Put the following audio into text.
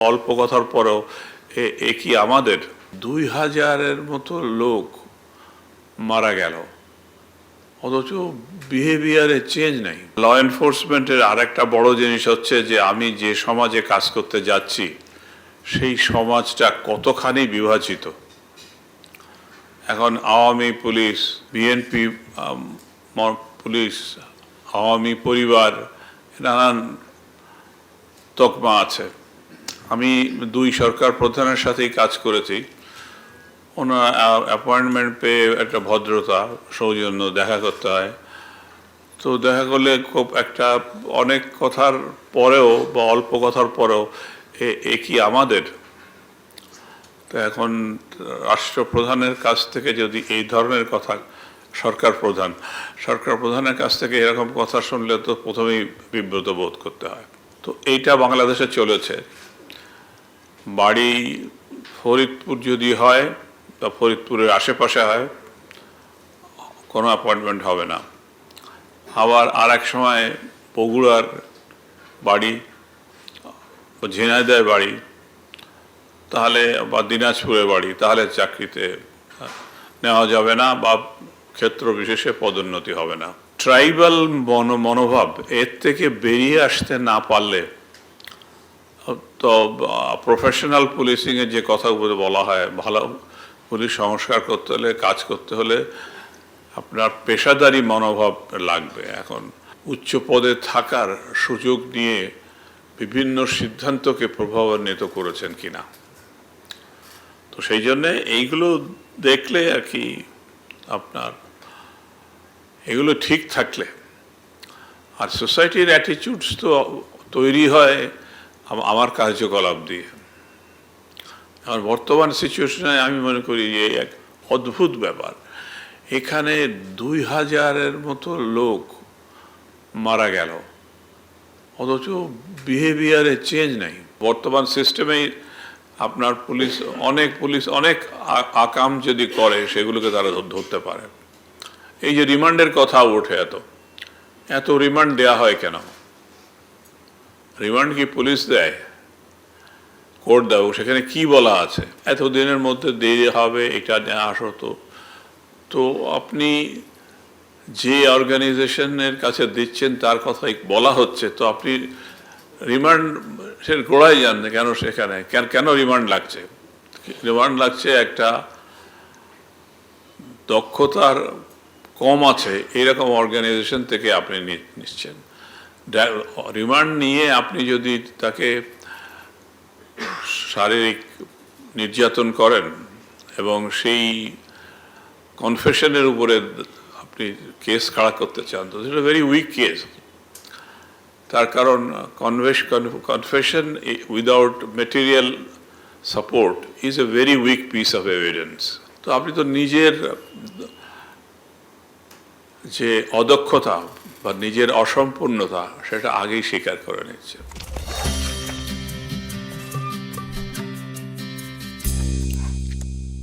অল্প কথার পরেও, এ- কি আমাদের? দুই হাজারের মতো লোক মারা গেল। অথচ বিহেভিয়ারে চেঞ্জ নেই। ল এনফোর্সমেন্টের আরেকটা বড় জিনিস হচ্ছে যে, আমি যে সমাজে কাজ করতে যাচ্ছি, সেই সমাজটা কতখানি বিভাজিত? এখন Awami police BNP police, Awami পরিবার, নানান তকমা আছে। আমি দুই সরকার প্রধানের সাথেই কাজ করেছি। ওনার অ্যাপয়েন্টমেন্ট পেয়ে একটা ভদ্রতা, সৌজন্য দেখা করতে হয়। তো দেখা করলে খুব একটা অনেক কথার পরেও বা অল্প কথার পরেও এ- কি আমাদের? তো এখন, রাষ্ট্রপ্রধানের কাছ থেকে যদি এই ধরনের কথা, সরকার প্রধান, সরকার প্রধানের কাছ থেকে এরকম কথা শুনলে তো প্রথমেই বিব্রত বোধ করতে হয়। তো এইটা বাংলাদেশে চলেছে। বাড়ি ফরিদপুর যদি হয়, বা ফরিদপুরের আশেপাশে হয়, কোনো অ্যাপয়েন্টমেন্ট হবে না। আবার আর এক সময় বগুড়ার বাড়ি ও ঝিনাইদহের বাড়ি, তাহলে, বা দিনাজপুরের বাড়ি, তাহলে চাকরিতে নেওয়া যাবে না, বা ক্ষেত্র বিশেষে পদোন্নতি হবে না। ট্রাইবাল মন, মনোভাব এর থেকে বেরিয়ে আসতে না পারলে তো প্রফেশনাল পুলিশিংয়ের যে কথাগুলো বলা হয়, ভালো পুলিশ সংস্কার করতে হলে, কাজ করতে হলে আপনার পেশাদারি মনোভাব লাগবে। এখন উচ্চ পদে থাকার সুযোগ নিয়ে বিভিন্ন সিদ্ধান্তকে প্রভাবান্বিত করেছেন কিনা। তো সেই জন্যে এইগুলো দেখলে আর কি আপনার, এগুলো ঠিক থাকলে। আর সোসাইটির অ্যাটিচিউডস তো তৈরি হয় আমার কার্যকলাপ দিয়ে। আমার বর্তমান সিচুয়েশনে আমি মনে করি যে এক অদ্ভুত ব্যাপার। এখানে দুই হাজারের মতো লোক মারা গেল। অথচ বিহেভিয়ারে চেঞ্জ নেই। বর্তমান সিস্টেমেই আপনার পুলিশ, অনেক পুলিশ, অনেক আকাম যদি করে, সেগুলোকে তারা ধরতে পারে। এই যে রিমান্ডের কথা ওঠে এত। এত রিমান্ড দেয়া হয় কেন? রিমান্ড কি পুলিশ দেয়? কোর্ট দেয় সেখানে কি বলা আছে? এত দিনের মধ্যে দেরি হবে, এটা নেওয়া আসতো তো। আপনি যে অর্গানাইজেশনের কাছে দিচ্ছেন, তার কথাই বলা হচ্ছে। তো আপনি রিমান্ড সে গোড়ায় যান না কেন সেখানে? কেন কেন রিমান্ড লাগছে? রিমান্ড লাগছে একটা দক্ষতার কম আছে, এরকম অর্গানাইজেশন থেকে আপনি নিচ্ছেন। রিমান্ড নিয়ে আপনি যদি তাকে শারীরিক নির্যাতন করেন এবং সেই কনফেশনের উপরে আপনি কেস খাড়া করতে চান, তো সেটা ভেরি উইক কেস তার কারণ কনভেশ confession without material support is a very weak piece of evidence তো আপনি তো নিজের যে অদক্ষতা বা নিজের অসম্পূর্ণতা সেটা আগেই স্বীকার করে নিচ্ছেন